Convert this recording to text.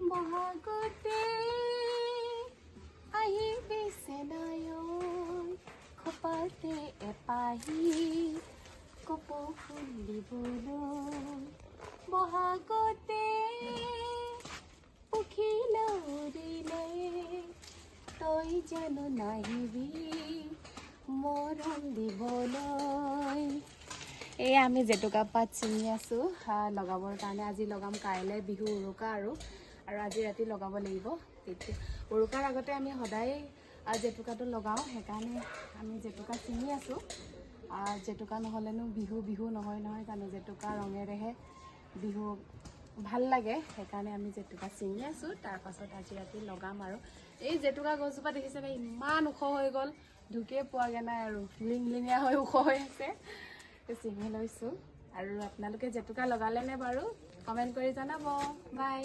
বহাগতে আহিবি চেনায়ন খোপাতে এপাহি কপৌ ফুল দিবলৈ বহাগতে উৰিলে তই জানো নাহিবি মৰম দিবলৈ। এই আমি জেতুকা পাত ছিঙি আছোঁ লগাবৰ কাৰণে আজি লগাম কাইলৈ বিহু উৰুকা আৰু আৰু আজি ৰাতি লগাব লাগিব। তেতিয়া উৰুকাৰ আগতে আমি সদায় জেতুকাটো লগাওঁ। সেইকাৰণে আমি জেতুকা ছিঙি আছোঁ। জেতুকা নহ'লেনো বিহু বিহু নহয় নহয় জানো? জেতুকা ৰঙেৰেহে বিহু ভাল লাগে। সেইকাৰণে আমি জেতুকা ছিঙি আছোঁ। তাৰপাছত আজি ৰাতি লগাম আৰু। এই জেতুকা গছজোপা দেখিছেনে ইমান ওখ হৈ গ'ল। ঢুকিয়ে পোৱাগৈ নাই আৰু। লিং লিঙীয়া হৈ ওখ হৈ আছে। ছিঙি লৈছোঁ। আৰু আপোনালোকে জেতুকা লগালেনে বাৰু? কমেণ্ট কৰি জনাব। বাই।